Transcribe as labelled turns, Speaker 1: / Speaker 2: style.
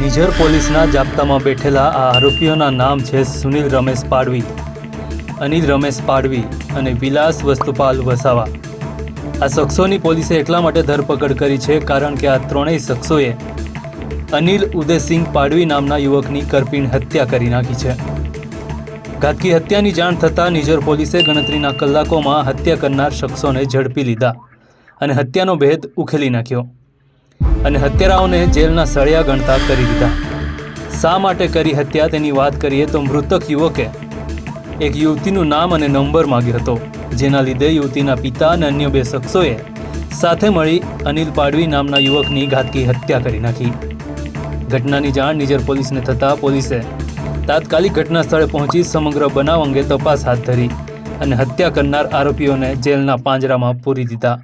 Speaker 1: નિઝર પોલીસના જાપ્તામાં બેઠેલા આ આરોપીઓના નામ છે સુનિલ રમેશ પાડવી, અનિલ રમેશ પાડવી અને વિલાસ વસ્તુપાલ વસાવા. આ શખ્સોની પોલીસે એટલા માટે ધરપકડ કરી છે કારણ કે આ ત્રણેય શખ્સોએ અનિલ ઉદયસિંહ પાડવી નામના યુવકની કરપીણ હત્યા કરી નાખી છે. ઘાતકી હત્યાની જાણ થતાં નિઝર પોલીસે ગણતરીના કલાકોમાં હત્યા કરનાર શખ્સોને ઝડપી લીધા અને હત્યાનો ભેદ ઉખેલી નાખ્યો. અને હત્યારાઓને જેલના સળિયા ગણતા કરી દીધા. શા માટે કરી હત્યા તેની વાત કરીએ તો મૃતક યુવકે એક યુવતીનું નામ અને નંબર માગ્યો હતો, જેના લીધે યુવતીના પિતા અને અન્ય બે શખ્સોએ સાથે મળી અનિલ પાડવી નામના યુવકની ઘાતકી હત્યા કરી નાખી. ઘટનાની જાણ નિજર પોલીસને થતાં પોલીસે તાત્કાલિક ઘટના સ્થળે પહોંચી સમગ્ર બનાવ અંગે તપાસ હાથ ધરી અને હત્યા કરનાર આરોપીઓને જેલના પાંજરામાં પૂરી દીધા.